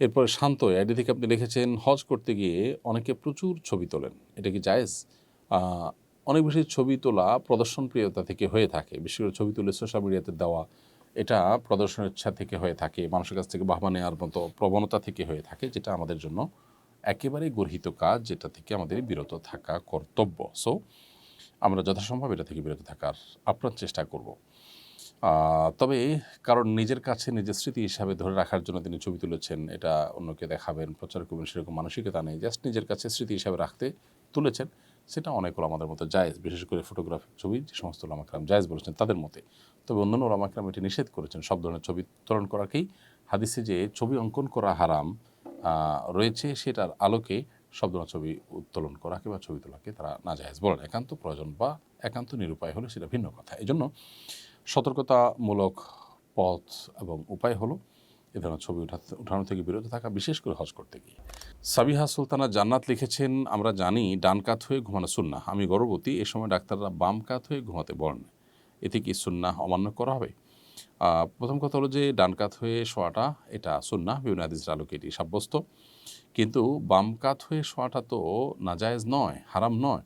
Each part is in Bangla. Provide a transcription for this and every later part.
এরপরে শান্ত আইডি থেকে আপনি লিখেছেন, হজ করতে গিয়ে অনেকে প্রচুর ছবি তোলেন। এটা কি জায়েজ? অনেক বেশি ছবি তোলা প্রদর্শন প্রিয়তা থেকে হয়ে থাকে। বিশেষ করে ছবি তুলে সোশ্যাল মিডিয়াতে দেওয়া, এটা প্রদর্শনের ইচ্ছা থেকে হয়ে থাকে, মানুষের কাছ থেকে বাহবা নেওয়ার মতো প্রবণতা থেকে হয়ে থাকে, যেটা আমাদের জন্য একেবারেই গর্হিত কাজ, যেটা থেকে আমাদের বিরত থাকা কর্তব্য। সো আমরা যথাসম্ভব এটা থেকে বিরত থাকার আপ্রাণ চেষ্টা করব। তবে কারণ নিজের কাছে, নিজের স্মৃতি হিসাবে ধরে রাখার জন্য তিনি ছবি তুলেছেন, এটা অন্যকে দেখাবেন, প্রচার করবেন সেরকম মানসিকতা নেই। জাস্ট নিজের কাছে স্মৃতি হিসাবে রাখতে তুলেছেন, সেটা অনেক আমাদের মতো জায়েজ, বিশেষ করে ফটোগ্রাফিক ছবি, যে সমস্ত ওলামাকরাম জায়েজ বলেছেন তাদের মতে। তবে অন্যান্য ওলামাকরাম এটি নিষেধ করেছেন, সব ধরনের ছবি উত্তোলন করাকেই। হাদিসে যে ছবি অঙ্কন করা হারাম রয়েছে সেটার আলোকে সব ধরনের ছবি উত্তোলন করাকে বা ছবি তোলাকে তারা না জায়েজ বলেন। একান্ত প্রয়োজন বা একান্ত নিরুপায় হলে সেটা ভিন্ন কথা। এই জন্য সতর্কতামূলক পথ এবং উপায় হলো এ ধরনের ছবি উঠাতে উঠানো থেকে বিরত থাকা, বিশেষ করে হজ করতে গিয়ে। সাবিহা সুলতানা জান্নাত লিখেছেন, আমরা জানি ডান কাত হয়ে ঘুমানো সুন্না আমি গর্ভবতী, এ সময় ডাক্তাররা বাম কাত হয়ে ঘুমাতে বলেন এতে কি সুন্না অমান্য করা হবে? প্রথম কথা হলো যে, ডান কাত হয়ে শোয়াটা, এটা সুন্না বিভিন্ন হাদিসের আলোকে এটি সাব্যস্ত। কিন্তু বাম কাত হয়ে শোয়াটা তো নাজায়েজ নয়, হারাম নয়।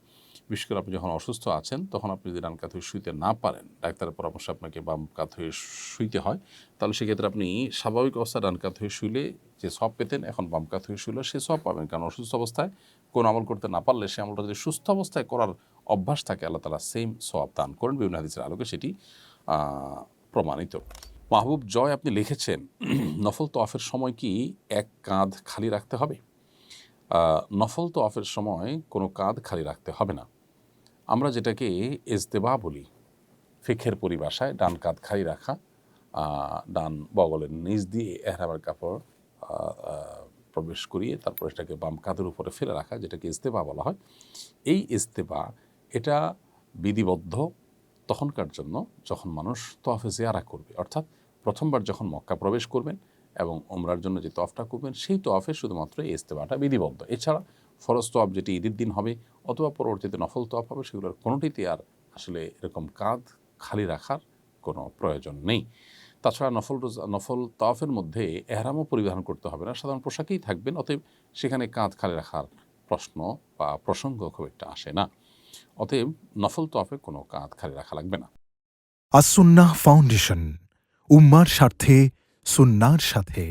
বিশেষ করে আপনি যখন অসুস্থ আছেন, তখন আপনি যদি ডান কাত হয়ে শুইতে না পারেন, ডাক্তারের পরামর্শে আপনাকে বাম কাত হয়ে শুইতে হয়, তাহলে সেক্ষেত্রে আপনি স্বাভাবিক অবস্থায় ডান কাত হয়ে শুইলে যে সব পেতেন, এখন বাম কাত হয়ে শুইলে সে সব পাবেন। কারণ অসুস্থ অবস্থায় কোনো আমল করতে না পারলে সে আমলটা যদি সুস্থ অবস্থায় করার অভ্যাস থাকে, আল্লাহ তালা সেম সব দান করেন। বিভিন্ন হাদিসের আলোকে সেটি প্রমাণিত। মাহবুব জয় আপনি লিখেছেন, নফল তোয়াফের সময় কি এক কাঁধ খালি রাখতে হবে? নফল তোয়াফের সময় কোনো কাঁধ খালি রাখতে হবে না। আমরা যেটাকে এজতেবা বলি, ফিখের পরিভাষায়, ডান কাঁধ খালি রাখা ডান বগলের নিচ দিয়ে এহরামের কাপড় প্রবেশ করিয়ে তারপর এটাকে বাম কাঁধের উপরে ফেলে রাখা, যেটাকে ইস্তেবা বলা হয়। এই ইস্তেবা এটা বিধিবদ্ধ তখনকার জন্য যখন মানুষ তোয়াফে জিয়ারা করবে। অর্থাৎ প্রথমবার যখন মক্কা প্রবেশ করবেন এবং ওমরার জন্য যে তফটা করবেন, সেই তফে শুধুমাত্র এই ইস্তেবাটা বিধিবদ্ধ। এছাড়া ফরজ তোয়াফ যেটি ঈদের দিন হবে অথবা পরবর্তীতে নফল তোয়াফ হবে, সেগুলোর কোনোটিতে আর আসলে এরকম কাঁধ খালি রাখার কোনো প্রয়োজন নেই। তাছাড়া নফল রোজা, নফল তাওয়াফের মধ্যে এহরামও পরিধান করতে হবে না। সাধারণ পোশাকেই থাকবেন, অতএব সেখানে কাঁধ খালি রাখার প্রশ্ন বা প্রসঙ্গ খুব একটা আসে না। অতএব নফল তোয়াফে কোনো কাঁধ খালি রাখা লাগবে না। আসুন্নাহ ফাউন্ডেশন, উম্মার স্বার্থে, সুন্নার সাথে।